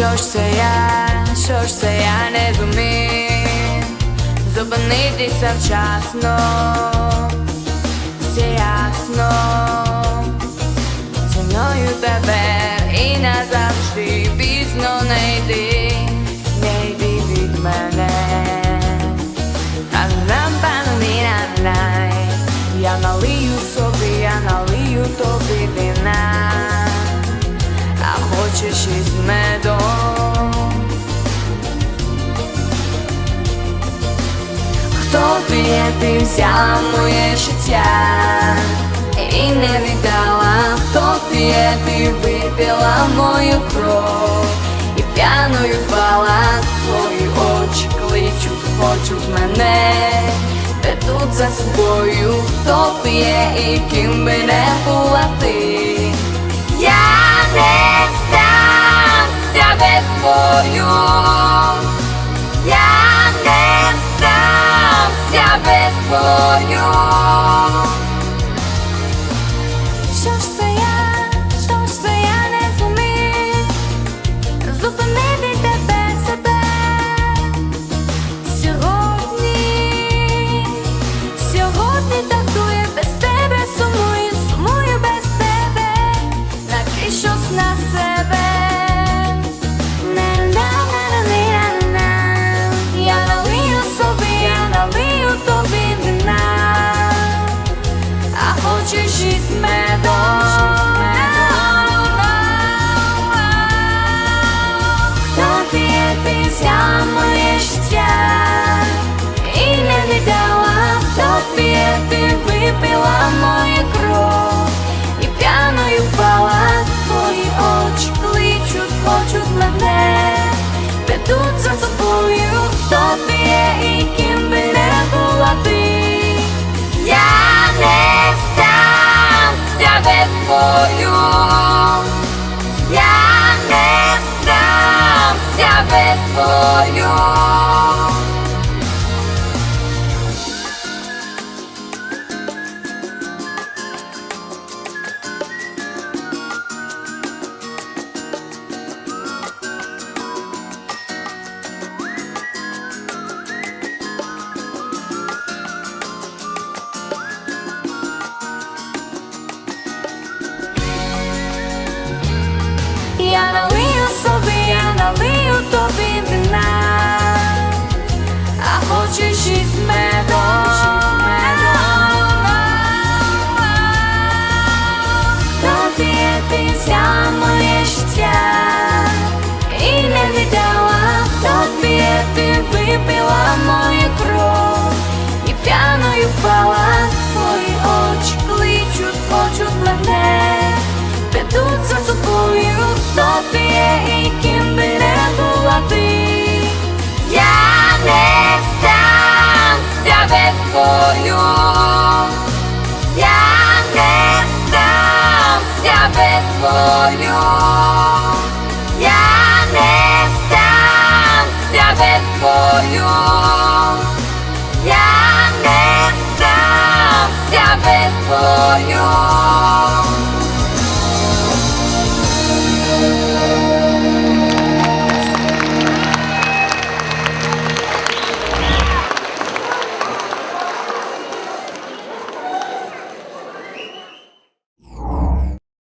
Що ж я, що ж це я не зумів Зупинитися вчасно, все ясно. Ціною тепер і назавжди пізно не йди, не йди від мене. Я налию собі, я налию тобі вина, а хочеш із медом. Є, моє життя. І не віддала, хто ти випила мою кров. І п'яною впала, твої очі кличуть, хочуть мене, ведуть за собою, хто ти є і ким би не була ти. Я не здамся без бою. Я бою. Здамся бою. Я не здамся без бою. Я не здамся без бою. Я не здамся без бою.